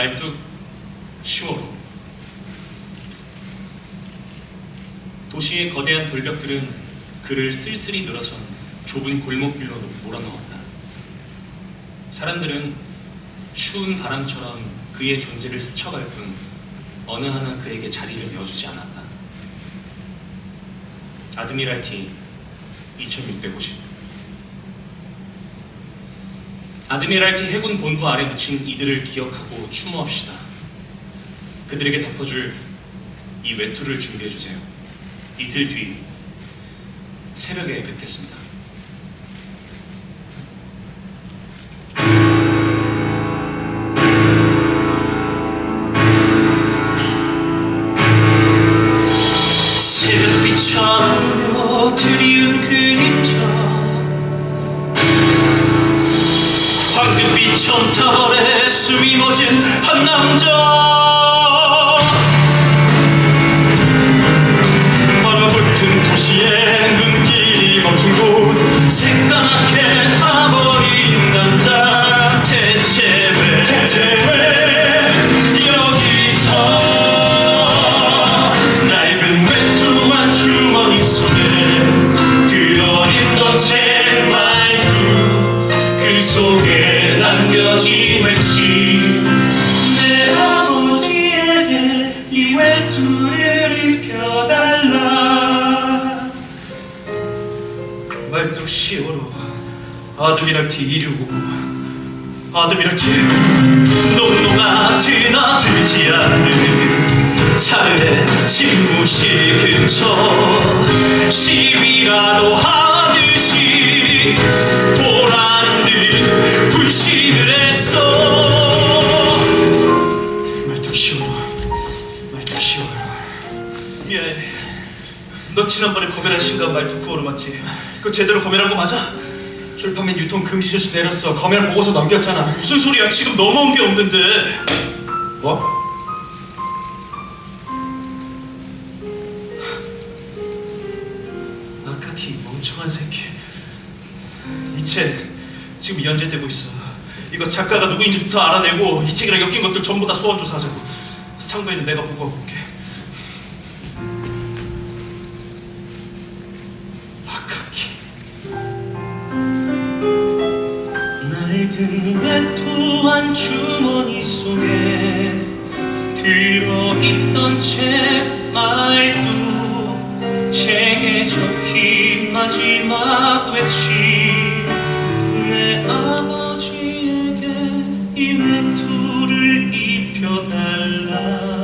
말뚝 10월 도시의 거대한 돌벽들은 그를 쓸쓸히 늘어선 좁은 골목길로 몰아넣었다. 사람들은 추운 바람처럼 그의 존재를 스쳐갈 뿐 어느 하나 그에게 자리를 내어주지 않았다. 아드미랄티 2650 아드미랄티 해군 본부 아래 묻힌 이들을 기억하고 추모합시다. 그들에게 덮어줄 이 외투를 준비해 주세요. 이틀 뒤 새벽에 뵙겠습니다. 새벽빛 차오르며 드리운 그 전타벌에 숨이 멎은 한 남자 말뚝 10월호 아드미랄티 265 아드미랄티 농노가 드나들지 않는 차르의 집무실 근처 시위라도 하듯이 듯 불신을 했어 말뚝 10월호 말뚝 10월호 미안해 너 지난번에 검열한 신간 말뚝 9월호 맞지? 그거 제대로 검열한 거 맞아? 출판 및 유통 금지 조치 내렸어. 검열 보고서 넘겼잖아. 무슨 소리야 지금 넘어온 게 없는데 뭐? 아카키 멍청한 새끼 이 책 지금 연재되고 있어 이거 작가가 누구인지부터 알아내고 이 책이랑 엮인 것들 전부 다 소원 조사하자고 상부에는 내가 보고하고 올게 은백투한 주머니 속에 들어있던 제 말도 제게 적힌 마지막 외치 내 아버지에게 이 외투를 입혀달라.